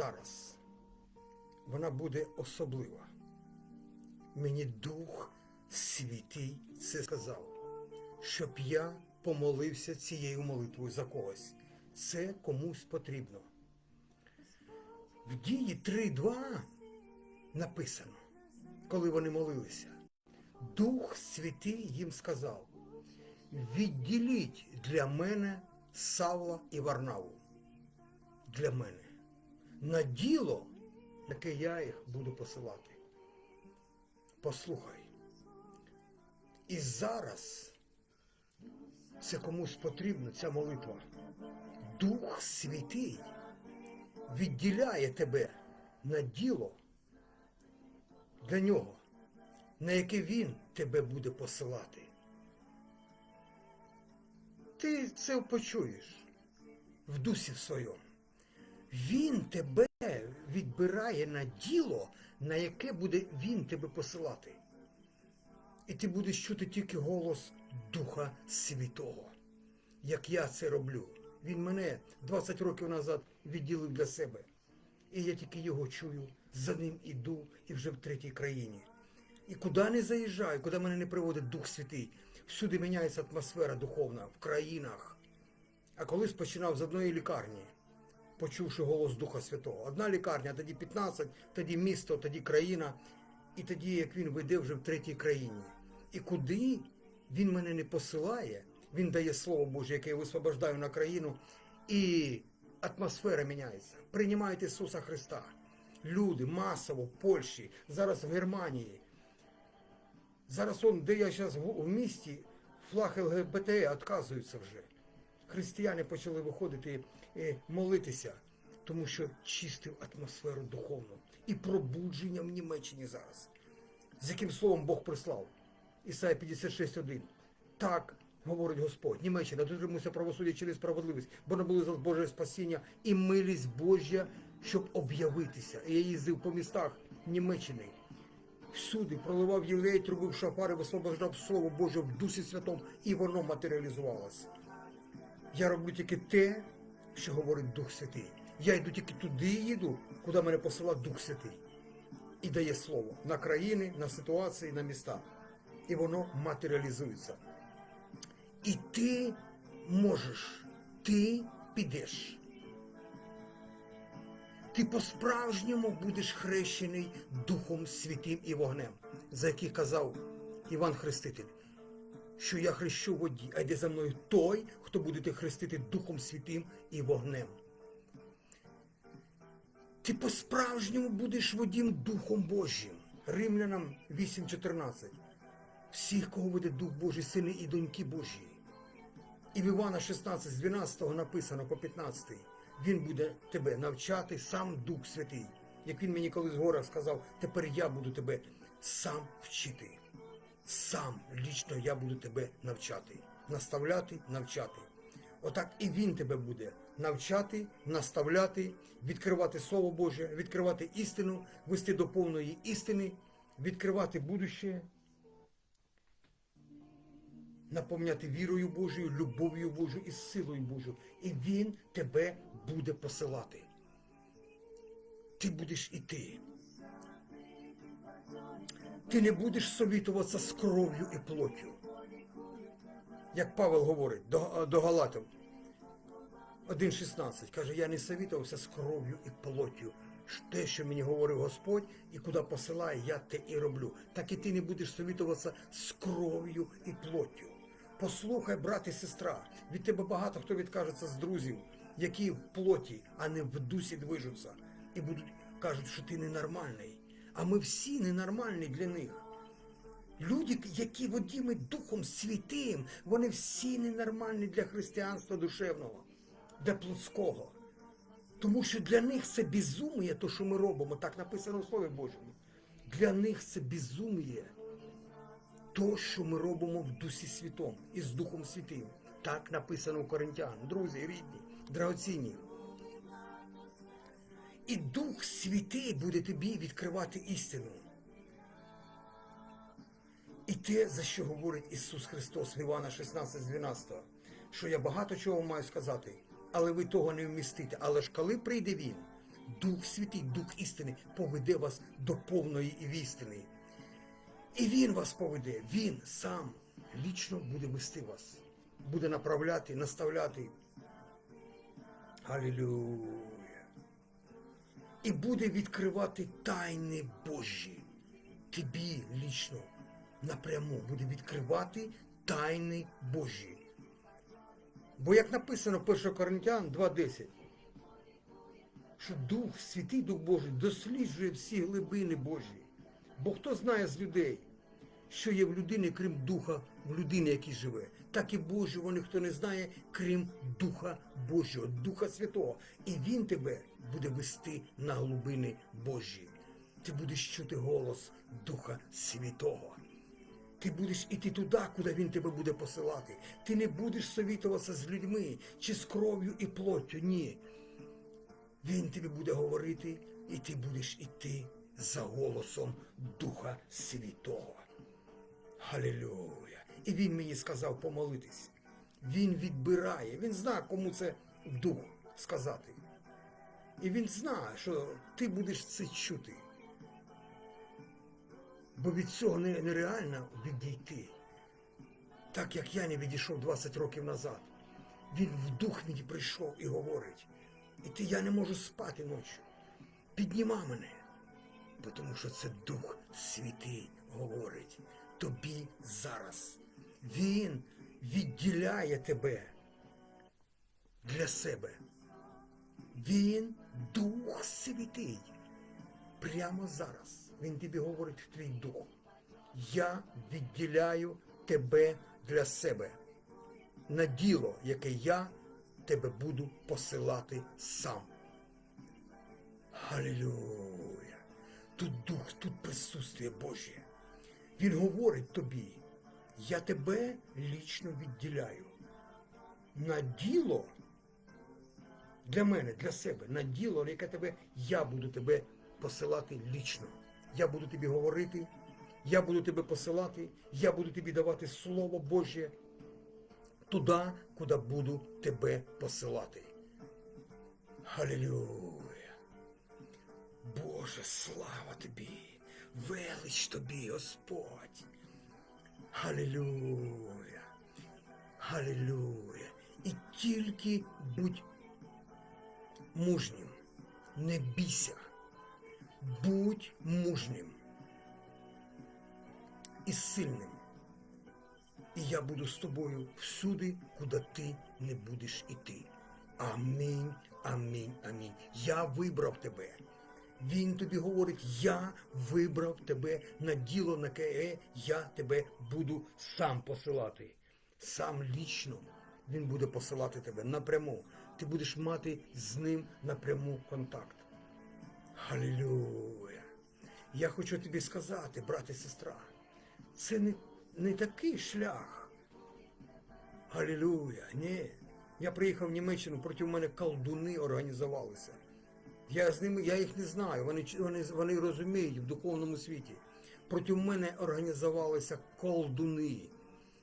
зараз вона буде особлива. Мені Дух Святий це сказав, щоб я помолився цією молитвою за когось. Це комусь потрібно. В дії 3.2 написано, коли вони молилися, Дух Святий їм сказав: відділіть для мене Савла і Варнаву. Для мене. На діло, яке я їх буду посилати. Послухай. І зараз це комусь потрібно, ця молитва. Дух Святий відділяє тебе на діло для нього, на яке він тебе буде посилати. Ти це почуєш в дусі своєму. Він тебе відбирає на діло, на яке буде він тебе посилати. І ти будеш чути тільки голос Духа Святого, як я це роблю. Він мене 20 років назад відділив для себе. І я тільки його чую, за ним іду і вже в третій країні. І куди не заїжджаю, куди мене не приводить Дух Святий, всюди міняється атмосфера духовна, в країнах. А колись починав з одної лікарні, почувши голос Духа Святого. Одна лікарня, тоді 15, тоді місто, тоді країна, і тоді, як він веде вже в третій країні. І куди він мене не посилає, він дає Слово Боже, яке я висвобождаю на країну, і атмосфера міняється. Приймають Ісуса Христа. Люди масово в Польщі, зараз в Германії. Зараз он, де я зараз в місті, флаг ЛГБТ відказується вже. Християни почали виходити молитися, тому що чистив атмосферу духовну і пробудження в Німеччині зараз. З яким словом Бог прислав? Ісая 56.1. Так говорить Господь. Німеччина, дотримуйся правосуддя через справедливість, бо наблизилось Боже спасіння і милість Божя, щоб об'явитися. І я їздив по містах Німеччини. Всюди проливав єлей, трубив шафари, висвобождав Слово Боже в Дусі Святому, і воно матеріалізувалося. Я роблю тільки те, що говорить Дух Святий. Я йду тільки туди їду, куди мене посилав Дух Святий. І дає слово на країни, на ситуації, на міста. І воно матеріалізується. І ти можеш, ти підеш. Ти по-справжньому будеш хрещений Духом Святим і вогнем, за який казав Іван Хреститель, що я хрещу воді, а йде за мною той, хто буде те хрестити Духом Святим і вогнем. Ти по-справжньому будеш водім Духом Божим. Римлянам 8.14. Всіх, кого веде Дух Божий, сини і доньки Божі. І в Івана 16, з 12 написано по 15. Він буде тебе навчати, сам Дух Святий. Як він мені колись в горах сказав, тепер я буду тебе сам вчити. Сам лічно я буду тебе навчати. Наставляти, навчати. Отак і він тебе буде навчати, наставляти, відкривати Слово Боже, відкривати істину, вести до повної істини, відкривати будуще, наповняти вірою Божою, любов'ю Божою і силою Божою. І Він тебе буде посилати. Ти будеш іти. Ти не будеш совітуватися з кров'ю і плоттю. Як Павел говорить до, до Галатів 1.16, каже, я не совітувався з кров'ю і плоттю. Те, що мені говорив Господь, і куди посилає, я те і роблю. Так і ти не будеш совітуватися з кров'ю і плоттю. Послухай, брат і сестра, від тебе багато хто відкажеться з друзів, які в плоті, а не в дусі движуться, і будуть кажуть, що ти ненормальний. А ми всі ненормальні для них. Люди, які водіми Духом Святим, вони всі ненормальні для християнства душевного, для плотського. Тому що для них це безуміє, то, що ми робимо, так написано в Слові Божому. Для них це безуміє, то, що ми робимо в Дусі Святом і з Духом Святим. Так написано у Коринтян. Друзі, рідні, драгоцінні. І Дух Святий буде тобі відкривати істину. І те, за що говорить Ісус Христос в Івана 16, 12, що я багато чого маю сказати, але ви того не вмістите. Але ж коли прийде Він, Дух Святий, Дух істини поведе вас до повної істини. І Він вас поведе, Він сам лічно буде вести вас, буде направляти, наставляти. Алілюя. І буде відкривати тайни Божі. Тобі лічно напряму буде відкривати тайни Божі. Бо як написано в 1 Коринтян 2.10, що Дух, Святий Дух Божий досліджує всі глибини Божі. Бо хто знає з людей, що є в людині, крім Духа, в людини, який живе, так і Божого ніхто не знає, крім Духа Божого, Духа Святого. І Він тебе буде вести на глибини Божі. Ти будеш чути голос Духа Святого. Ти будеш іти туди, куди він тебе буде посилати. Ти не будеш совітуватися з людьми чи з кров'ю і плоттю. Ні. Він тобі буде говорити, і ти будеш іти за голосом Духа Святого. Халілюя. І він мені сказав помолитись. Він відбирає, він знає, кому це дух сказати. І він знає, що ти будеш це чути. Бо від цього нереально відійти. Так як я не відійшов 20 років назад. Він в дух мені прийшов і говорить. І ти я не можу спати ночі. Підніма мене. Тому що це Дух Святий говорить тобі зараз. Він відділяє тебе для себе. Він Дух Святий. Прямо зараз він тобі говорить в твій дух. Я відділяю тебе для себе на діло, яке я тебе буду посилати сам. Халілюя! Тут дух, тут присутствие Божє. Він говорить тобі, я тебе лічно відділяю. На діло для мене, для себе, на діло, яке тебе, я буду тебе посилати лічно. Я буду тобі говорити, я буду тебе посилати, я буду тобі давати Слово Боже туди, куди буду тебе посилати. Халілюя! Боже, слава тобі! Велич тобі, Господь! Халілюя! Халілюя! І тільки будь мужнім, не бійся, будь мужнім і сильним. І я буду з тобою всюди, куди ти не будеш іти. Амінь, амінь, амінь. Я вибрав тебе. Він тобі говорить, я вибрав тебе на діло, на яке я тебе буду сам посилати. Сам лічно він буде посилати тебе напряму. Ти будеш мати з ним напряму контакт. Халілюя! Я хочу тобі сказати, брат і сестра, це не, не такий шлях. Халілюя, ні. Я приїхав в Німеччину, проти мене колдуни організувалися. Я з ними, я їх не знаю, вони, вони, вони розуміють в духовному світі. Проти мене організувалися колдуни.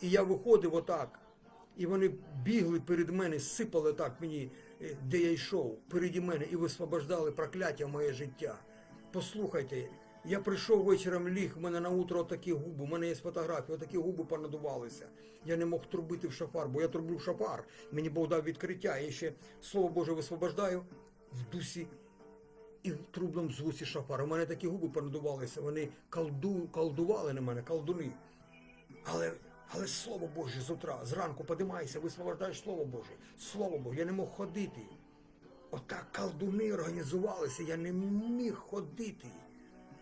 І я виходив отак, і вони бігли перед мене, сипали так мені, е, де я йшов, переді мене, і висвобождали прокляття моє життя. Послухайте, я прийшов вечором ліг, у мене на утро такі губи, у мене є фотографії, отакі губи понадувалися. Я не мог трубити в шафар, бо я трублю в шафар. Мені Бог дав відкриття. Я ще слово Боже висвобождаю в дусі і в трублом звуці шафар. У мене такі губи понадувалися, вони колду, колдували на мене, колдуни. Але, але Слово Боже з утра, зранку подимайся, висвобождаєш Слово Боже. Слово Боже, я не мог ходити. Отак колдуни організувалися, я не міг ходити.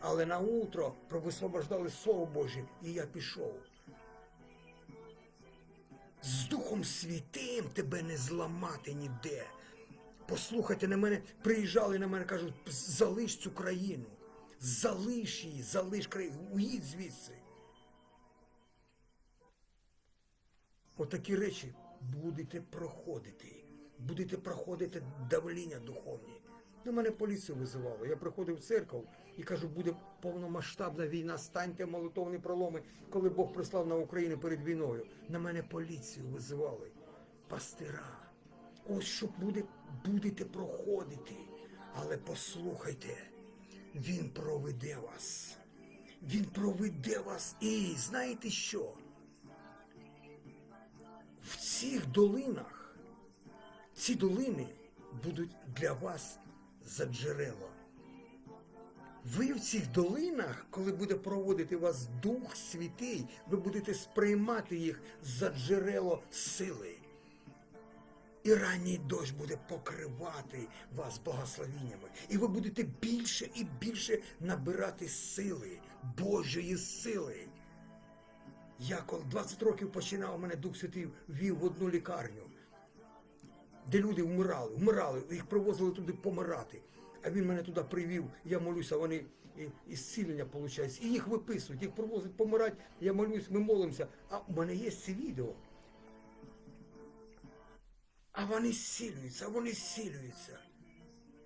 Але на утро висвобождали Слово Боже, і я пішов. З Духом Святим тебе не зламати ніде. Послухайте на мене, приїжджали на мене, кажуть, залиш цю країну. Залиш її, залиш країну, уїдь звідси. Отакі речі будете проходити. Будете проходити давління духовні. На мене поліцію визивали. Я приходив в церкву і кажу, буде повномасштабна війна, станьте молитовні проломи, коли Бог прислав на Україну перед війною. На мене поліцію визивали. Пастира. Ось що буде, будете проходити. Але послухайте, Він проведе вас. Він проведе вас. І знаєте що? В цих долинах, ці долини будуть для вас за джерело. Ви в цих долинах, коли буде проводити вас Дух Святий, ви будете сприймати їх за джерело сили. І ранній дощ буде покривати вас благословіннями. І ви будете більше і більше набирати сили, Божої сили. Я коли 20 років починав, мене Дух Святий вів в одну лікарню, де люди вмирали, вмирали, їх привозили туди помирати. А він мене туди привів, я молюся, вони і, зцілення получають. І їх виписують, їх привозять помирати, я молюсь, ми молимося. А в мене є ці відео. А вони зцілюються, а вони зцілюються.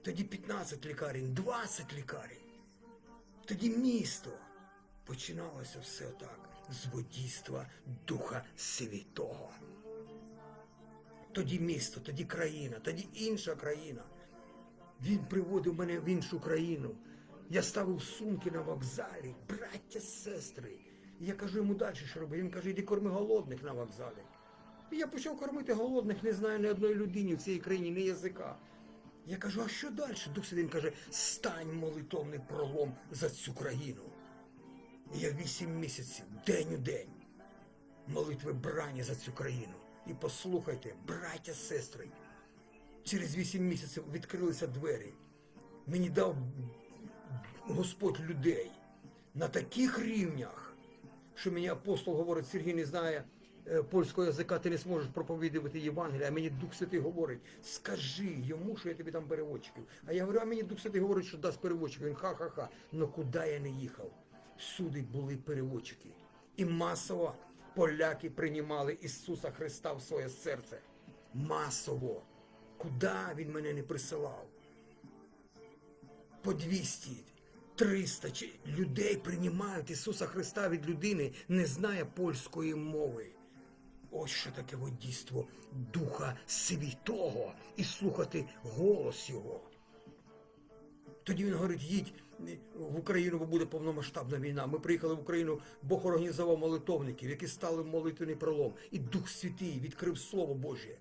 Тоді 15 лікарень, 20 лікарень. Тоді місто. Починалося все так з водійства Духа Святого. Тоді місто, тоді країна, тоді інша країна. Він приводив мене в іншу країну. Я ставив сумки на вокзалі, браття, сестри. Я кажу йому далі, що робити. Він каже, іди корми голодних на вокзалі. І я почав кормити голодних, не знаю ні одної людини в цій країні, ні язика. Я кажу, а що далі? Дух Святий каже, стань молитовний пролом за цю країну. Я вісім місяців, день у день, молитви брані за цю країну. І послухайте, браття, сестри, через вісім місяців відкрилися двері. Мені дав Господь людей на таких рівнях, що мені апостол говорить, Сергій не знає польського язика, ти не зможеш проповідувати Євангелія, а мені Дух Святий говорить, скажи йому, що я тобі дам переводчиків. А я говорю, а мені Дух Святий говорить, що дасть переводчиків. Він ха-ха-ха. Ну куди я не їхав? Всюди були переводчики. І масово поляки приймали Ісуса Христа в своє серце. Масово. Куди він мене не присилав? По 200, 300 людей приймають Ісуса Христа від людини, не знає польської мови. Ось що таке водійство Духа Святого і слухати голос Його. Тоді він говорить, їдь в Україну, бо буде повномасштабна війна. Ми приїхали в Україну, Бог організував молитовників, які стали в молитвений пролом. І Дух Святий відкрив Слово Боже.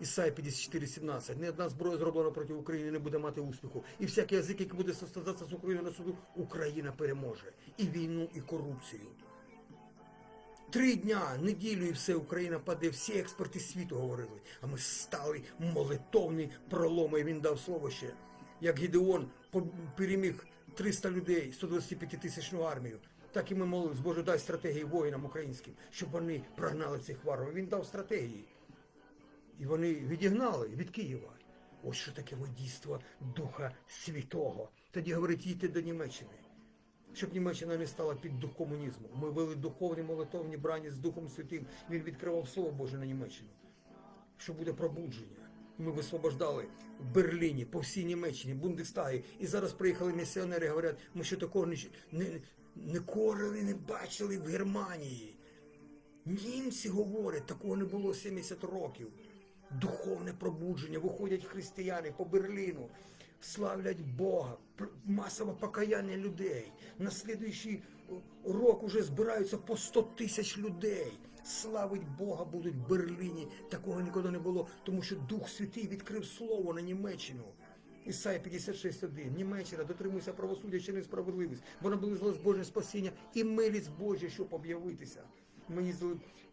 Ісая 54,17. Ні одна зброя зроблена проти України не буде мати успіху. І всякий язик, який буде состязатися з Україною на суду, Україна переможе. І війну, і корупцію. Три дня, неділю і все, Україна паде, всі експерти світу говорили. А ми стали молитовні проломи, і він дав слово ще. Як Гідеон переміг 300 людей, 125 тисячну армію. Так і ми молились, Боже, дай стратегії воїнам українським, щоб вони прогнали цих варварів. Він дав стратегії. І вони відігнали від Києва. Ось що таке водійство Духа Святого. Тоді говорить, їдьте до Німеччини. Щоб Німеччина не стала під дух комунізму. Ми вели духовні молитовні брані з Духом Святим. Він відкривав Слово Боже на Німеччину. Що буде пробудження. Ми висвобождали в Берліні, по всій Німеччині, Бундестагі. І зараз приїхали місіонери, говорять, ми ще такого не, не, не корили, не бачили в Германії. Німці говорять, такого не було 70 років. Духовне пробудження, виходять християни по Берліну, славлять Бога, масове покаяння людей. На слідуючий рок уже збираються по 100 тисяч людей. Славить Бога будуть в Берліні. Такого ніколи не було, тому що Дух Святий відкрив слово на Німеччину. Ісая 56.1. Німеччина дотримуйся правосуддя, ще несправедливість. Вона була Боже спасіння і милість Божа, щоб об'явитися. Мені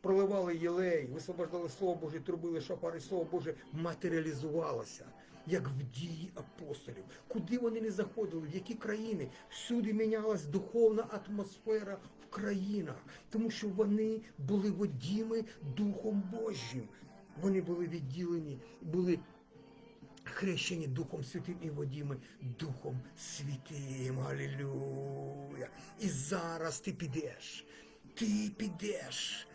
проливали єлей, висвобождали Слово Боже, трубили шапари, Слово Боже матеріалізувалося, як в дії апостолів. Куди вони не заходили, в які країни, всюди мінялась духовна атмосфера в країнах, тому що вони були водіми Духом Божим. Вони були відділені, були хрещені Духом Святим і водіми Духом Святим. Алілюя. І зараз ти підеш. Ти підеш.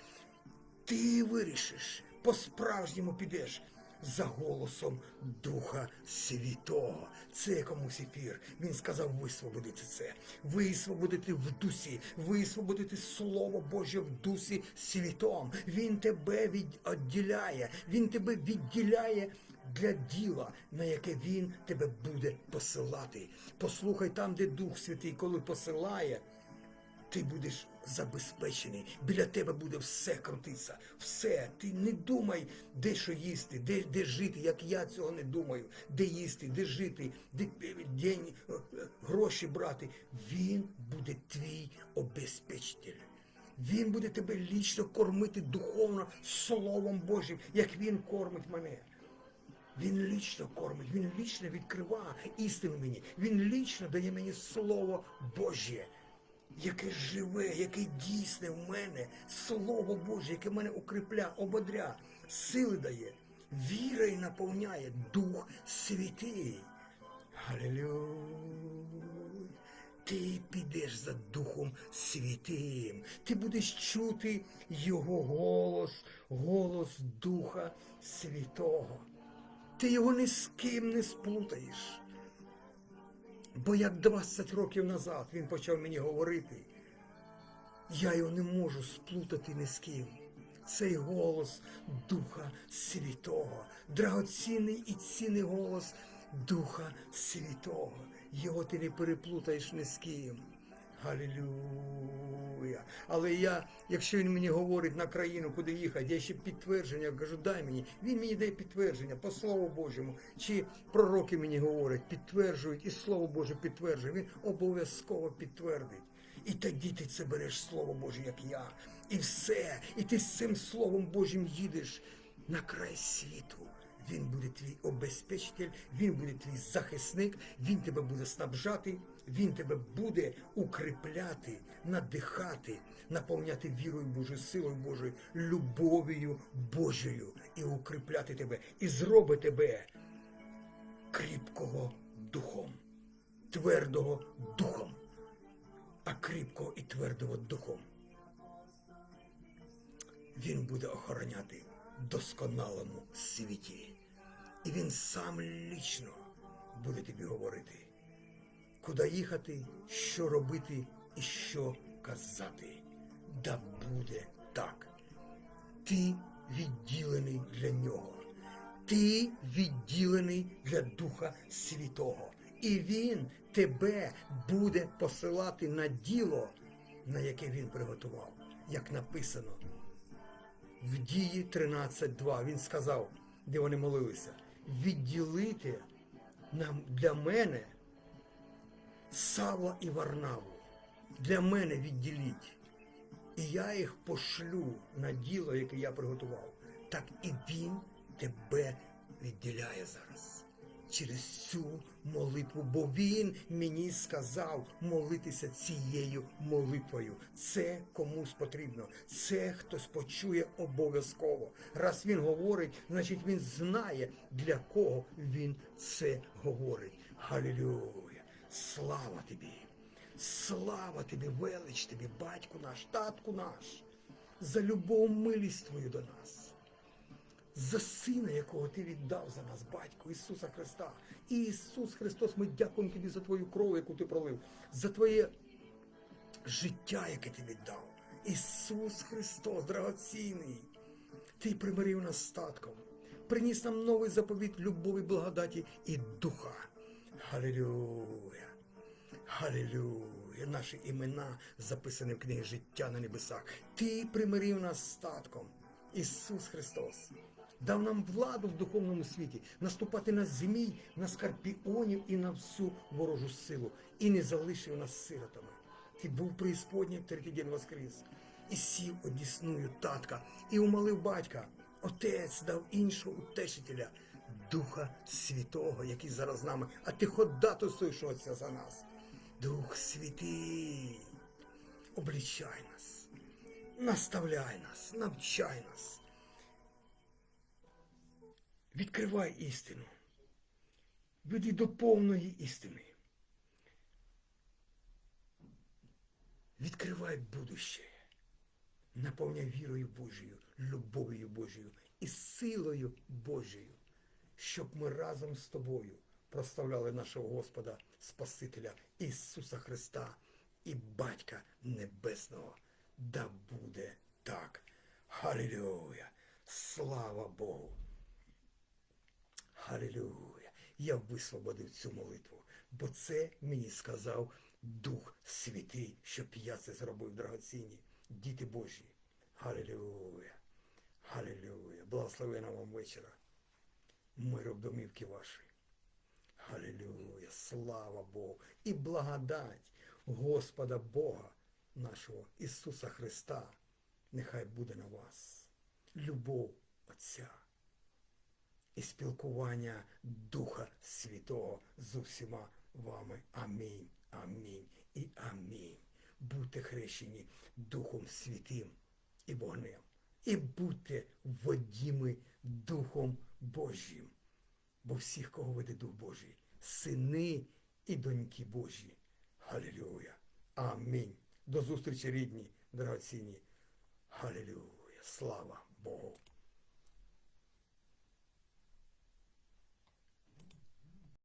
Ти вирішиш. По-справжньому підеш. За голосом Духа Святого. Це комусь епір. Він сказав висвободити це. Висвободити в дусі, висвободити Слово Боже в дусі світом. Він тебе відділяє, він тебе відділяє для діла, на яке Він тебе буде посилати. Послухай там, де Дух Святий, коли посилає, ти будеш забезпечений. Біля тебе буде все крутитися. Все. Ти не думай, де що їсти, де, де жити, як я цього не думаю, де їсти, де жити, де е, день, е, е, гроші брати. Він буде твій обезпечитель. Він буде тебе лічно кормити духовно Словом Божим, як він кормить мене. Він лічно кормить, він лічно відкриває істину мені. Він лічно дає мені Слово Боже, яке живе, яке дійсне в мене, Слово Боже, яке мене укріпля, ободря, сили дає, віра і наповняє Дух Святий. Алілюй. Ти підеш за Духом Святим. Ти будеш чути Його голос, голос Духа Святого. Ти його ні з ким не сплутаєш. Бо як 20 років назад він почав мені говорити, я його не можу сплутати ні з ким. Цей голос Духа Святого, драгоцінний і цінний голос Духа Святого. Його ти не переплутаєш ні з ким. Галілюя. Але я, якщо він мені говорить на країну, куди їхати, я ще підтвердження кажу, дай мені. Він мені дає підтвердження по Слову Божому. Чи пророки мені говорять, підтверджують, і Слово Боже підтверджує. Він обов'язково підтвердить. І тоді ти це береш Слово Боже, як я. І все. І ти з цим Словом Божим їдеш на край світу. Він буде твій обезпечитель, він буде твій захисник, він тебе буде снабжати, він тебе буде укріпляти, надихати, наповняти вірою Божою, силою Божою, любов'ю Божою і укріпляти тебе, і зробить тебе кріпкого духом, твердого духом, а кріпкого і твердого духом. Він буде охороняти досконалому світі. І він сам лічно буде тобі говорити, куди їхати, що робити і що казати. Да буде так. Ти відділений для нього. Ти відділений для Духа Святого. І Він тебе буде посилати на діло, на яке він приготував, як написано в дії 13.2 він сказав, де вони молилися, відділити нам для мене Савла і Варнаву. Для мене відділіть. І я їх пошлю на діло, яке я приготував. Так і він тебе відділяє зараз через цю молитву, бо він мені сказав молитися цією молитвою. Це комусь потрібно. Це хтось почує обов'язково. Раз він говорить, значить він знає, для кого він це говорить. Галілюя! Слава тобі! Слава тобі, велич тобі, батьку наш, татку наш, за любов милість твою до нас за Сина, якого ти віддав за нас, Батько, Ісуса Христа. Ісус Христос, ми дякуємо Тобі за Твою кров, яку ти пролив, за Твоє життя, яке ти віддав. Ісус Христос, драгоцінний, Ти примирив нас статком, приніс нам новий заповіт любові, благодаті і духа. Халилюя! Халилюя! Наші імена записані в книгі життя на небесах. Ти примирив нас статком. Ісус Христос дав нам владу в духовному світі наступати на змій, на скорпіонів і на всю ворожу силу, і не залишив нас сиротами. Ти був преісподній в третій день воскрес, і сів одісную татка, і умолив батька. Отець дав іншого утешителя, Духа Святого, який зараз з нами, а ти ходатайствуєш Отця за нас. Дух Святий, облічай нас, наставляй нас, навчай нас. Відкривай істину. Веди до повної істини. Відкривай будуще. Наповняй вірою Божою, любов'ю Божою і силою Божою, щоб ми разом з тобою прославляли нашого Господа Спасителя Ісуса Христа і Батька Небесного. Да буде так. Халілюя! Слава Богу! Халілюя. Я висвободив цю молитву, бо це мені сказав Дух Святий, щоб я це зробив, драгоцінні. Діти Божі. Халілюя. Халілюя. Благословена вам вечора. Миру в домівки вашій. Халілюя, слава Богу і благодать Господа Бога нашого Ісуса Христа, нехай буде на вас. Любов Отця і спілкування Духа Святого з усіма вами. Амінь, амінь і амінь. Будьте хрещені Духом Святим і Вогнем. І будьте водіми Духом Божим бо всіх, кого веде Дух Божий, сини і доньки Божі. Халілюя. Амінь. До зустрічі, рідні, дорогоцінні. Халілюя. Слава Богу.